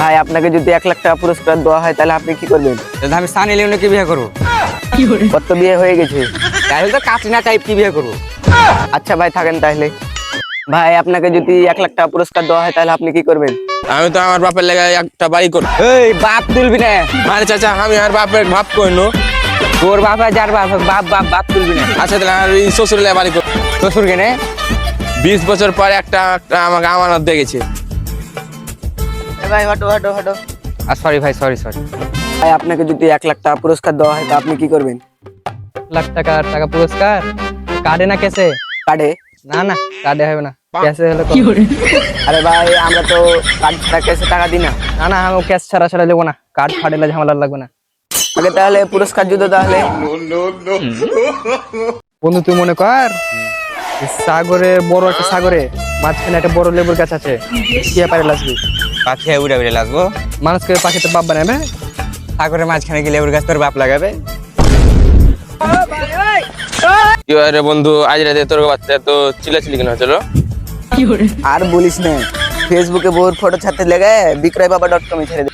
ভাই আপনাকে যদি এক লাখ টাকা পুরস্কার দেওয়া হয় তাহলে আপনি কি করবেন? আমি সানি লিওনকে বিয়ে করব। কত বিয়ে হয়ে গেছে। তাহলে তো কাটরিনা টাইপ কি বিয়ে করব। আচ্ছা ভাই থাকেন তাহলে। ভাই আপনাকে যদি এক লাখ টাকা পুরস্কার দেওয়া হয় তাহলে আপনি কি করবেন? আমি তো আমার বাপের লেগে একটা বাড়ি করি এই বাপ তুলবি না। আরে চাচা আমি আর বাপের ভাব কইনো তোর বাপ আর যার বাপ বাপ বাপ বাপ তুলবি না। আচ্ছা তাহলে আর শ্বশুর লেগে বাড়ি করি শ্বশুর কেনে বিশ বছর পরে একটা একটা আমাকে আমানত দেখেছে ভাই হটো হটো হটো। আর সরি ভাই সরি সরি ভাই আপনাকে যদি এক লাখ টাকা পুরস্কার দেওয়া হয় তা আপনি কি করবেন? লাখ টাকা টাকা পুরস্কার? কার্ডে না কেসে কার্ডে? না না কার্ডে হবে না। ক্যাশে হলে আরে ভাই আমরা তো কার্ড ছাড়া ক্যাশে টাকা দিই না। না না আমি ক্যাশ ছাড়া ছাড়া দেবো না। কার্ড ফাটেলে ঝামেলা লাগবে না। আগে তাহলে পুরস্কার তাহলে। বন্ধু তুই মনে কর সাগরে বড় একটা সাগরে মাঝখানে একটা বড় লেবুর গাছ আছে। কি পারে আসবি পাখি উড়ে উড়ে লাগবো মানুষকে পাখিতে বাপ বানাবে। সাগরের মাঝখানে গেলে ওর গাছ তোর বাপ লাগাবে। কি রে বন্ধু? আজ রাতে তোর বাচ্চা তো চিলাচিলি কেন হচ্ছিল? আর বলিস না ফেসবুকে বহুর ফটো ছাড়তে লেগে বিক্রয় বাবা ডট কমে ছেড়ে দে।